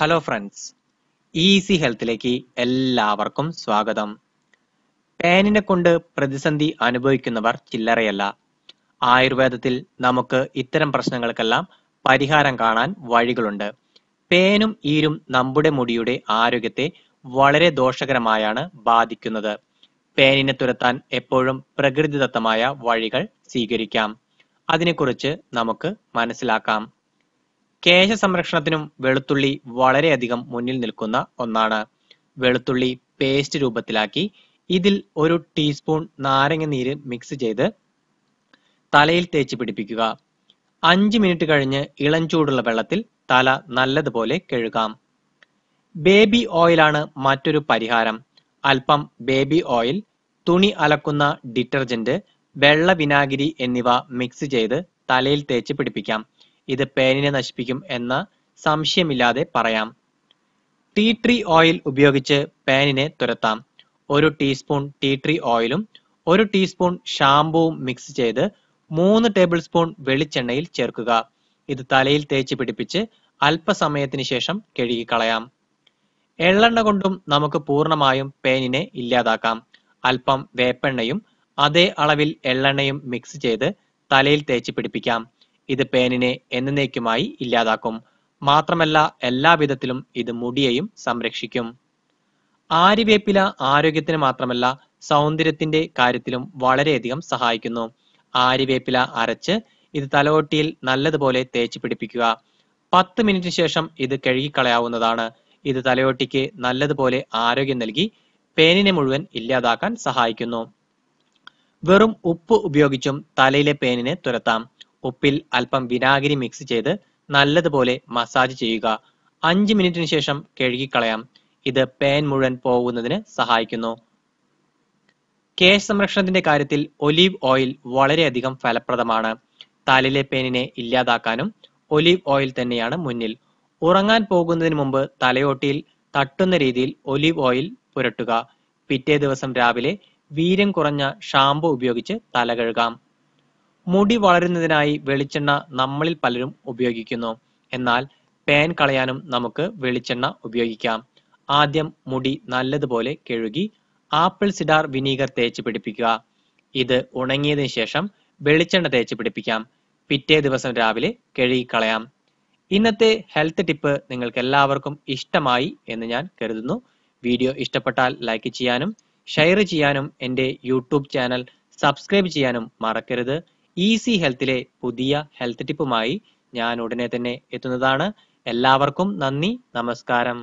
Hello friends easy ഹെൽത്തിലേക്ക് എല്ലാവർക്കും സ്വാഗതം. പേനിനെ കൊണ്ട് പ്രതിസന്ധി അനുഭവിക്കുന്നവർ ചില്ലറയല്ല. ആയുർവേദത്തിൽ നമുക്ക് ഇത്തരം പ്രശ്നങ്ങൾക്കെല്ലാം പരിഹാരം കാണാൻ വഴികളുണ്ട്. പേനും ഈരും നമ്മുടെ മുടിയുടെ ആരോഗ്യത്തെ വളരെ ദോഷകരമായാണ് ബാധിക്കുന്നത്. പേനിനെ തുരത്താൻ എപ്പോഴും പ്രകൃതിദത്തമായ വഴികൾ സ്വീകരിക്കാം. അതിനെക്കുറിച്ച് നമുക്ക് മനസ്സിലാക്കാം. കേശ സംരക്ഷണത്തിനും വെളുത്തുള്ളി വളരെയധികം മുന്നിൽ നിൽക്കുന്ന ഒന്നാണ്. വെളുത്തുള്ളി പേസ്റ്റ് രൂപത്തിലാക്കി ഇതിൽ ഒരു ടീസ്പൂൺ നാരങ്ങ നീര് മിക്സ് ചെയ്ത് തലയിൽ തേച്ച് പിടിപ്പിക്കുക. അഞ്ച് മിനിറ്റ് കഴിഞ്ഞ് ഇളം ചൂടുള്ള വെള്ളത്തിൽ തല നല്ലതുപോലെ കഴുകാം. ബേബി ഓയിലാണ് മറ്റൊരു പരിഹാരം. അല്പം ബേബി ഓയിൽ തുണി അലക്കുന്ന ഡിറ്റർജന്റ് വെള്ള വിനാഗിരി എന്നിവ മിക്സ് ചെയ്ത് തലയിൽ തേച്ച് പിടിപ്പിക്കാം. ഇത് പേനിനെ നശിപ്പിക്കും എന്ന സംശയമില്ലാതെ പറയാം. ടീ ട്രീ ഓയിൽ ഉപയോഗിച്ച് പേനിനെ തുരത്താം. ഒരു ടീസ്പൂൺ ടീ ട്രീ ഓയിലും ഒരു ടീസ്പൂൺ ഷാംപൂവും മിക്സ് ചെയ്ത് മൂന്ന് ടേബിൾ സ്പൂൺ വെളിച്ചെണ്ണയിൽ ചേർക്കുക. ഇത് തലയിൽ തേച്ച് പിടിപ്പിച്ച് അല്പസമയത്തിന് ശേഷം കഴുകിക്കളയാം. എള്ളെണ്ണ കൊണ്ടും നമുക്ക് പൂർണമായും പേനിനെ ഇല്ലാതാക്കാം. അല്പം വേപ്പെണ്ണയും അതേ അളവിൽ എള്ളെണ്ണയും മിക്സ് ചെയ്ത് തലയിൽ തേച്ച് പിടിപ്പിക്കാം. ഇത് പേനിനെ എന്നേക്കുമായി ഇല്ലാതാക്കും. മാത്രമല്ല എല്ലാവിധത്തിലും ഇത് മുടിയെയും സംരക്ഷിക്കും. ആര്യവേപ്പില ആരോഗ്യത്തിന് മാത്രമല്ല സൗന്ദര്യത്തിന്റെ കാര്യത്തിലും വളരെയധികം സഹായിക്കുന്നു. ആര്യവേപ്പില അരച്ച് ഇത് തലവൊട്ടിയിൽ നല്ലതുപോലെ തേച്ച് പിടിപ്പിക്കുക. പത്ത് മിനിറ്റിന് ശേഷം ഇത് കഴുകിക്കളയാവുന്നതാണ്. ഇത് തലയോട്ടിക്ക് നല്ലതുപോലെ ആരോഗ്യം നൽകി പേനിനെ മുഴുവൻ ഇല്ലാതാക്കാൻ സഹായിക്കുന്നു. വെറും ഉപ്പ് ഉപയോഗിച്ചും തലയിലെ പേനിനെ തുരത്താം. ഉപ്പിൽ അല്പം വിനാഗിരി മിക്സ് ചെയ്ത് നല്ലതുപോലെ മസാജ് ചെയ്യുക. അഞ്ച് മിനിറ്റിന് ശേഷം കഴുകിക്കളയാം. ഇത് പേൻ മുഴുവൻ പോകുന്നതിന് സഹായിക്കുന്നു. കേശ സംരക്ഷണത്തിന്റെ കാര്യത്തിൽ ഒലീവ് ഓയിൽ വളരെയധികം ഫലപ്രദമാണ്. തലയിലെ പേനിനെ ഇല്ലാതാക്കാനും ഒലീവ് ഓയിൽ തന്നെയാണ് മുന്നിൽ. ഉറങ്ങാൻ പോകുന്നതിന് മുമ്പ് തലയോട്ടിയിൽ തട്ടുന്ന രീതിയിൽ ഒലീവ് ഓയിൽ പുരട്ടുക. പിറ്റേ ദിവസം രാവിലെ വീര്യം കുറഞ്ഞ ഷാമ്പു ഉപയോഗിച്ച് തല കഴുകാം. മുടി വളരുന്നതിനായി വെളിച്ചെണ്ണ നമ്മളിൽ പലരും ഉപയോഗിക്കുന്നു. എന്നാൽ പേൻ കളയാനും നമുക്ക് വെളിച്ചെണ്ണ ഉപയോഗിക്കാം. ആദ്യം മുടി നല്ലതുപോലെ കഴുകി ആപ്പിൾ സിഡാർ വിനീഗർ തേച്ച് പിടിപ്പിക്കുക. ഇത് ഉണങ്ങിയതിനു ശേഷം വെളിച്ചെണ്ണ തേച്ച് പിടിപ്പിക്കാം. പിറ്റേ ദിവസം രാവിലെ കഴുകിക്കളയാം. ഇന്നത്തെ ഹെൽത്ത് ടിപ്പ് നിങ്ങൾക്ക് എല്ലാവർക്കും ഇഷ്ടമായി എന്ന് ഞാൻ കരുതുന്നു. വീഡിയോ ഇഷ്ടപ്പെട്ടാൽ ലൈക്ക് ചെയ്യാനും ഷെയർ ചെയ്യാനും എന്റെ യൂട്യൂബ് ചാനൽ സബ്സ്ക്രൈബ് ചെയ്യാനും മറക്കരുത്. ഈസി ഹെൽത്തിലെ പുതിയ ഹെൽത്ത് ടിപ്പുമായി ഞാൻ ഉടനെ തന്നെ എത്തുന്നതാണ്. എല്ലാവർക്കും നന്ദി നമസ്കാരം.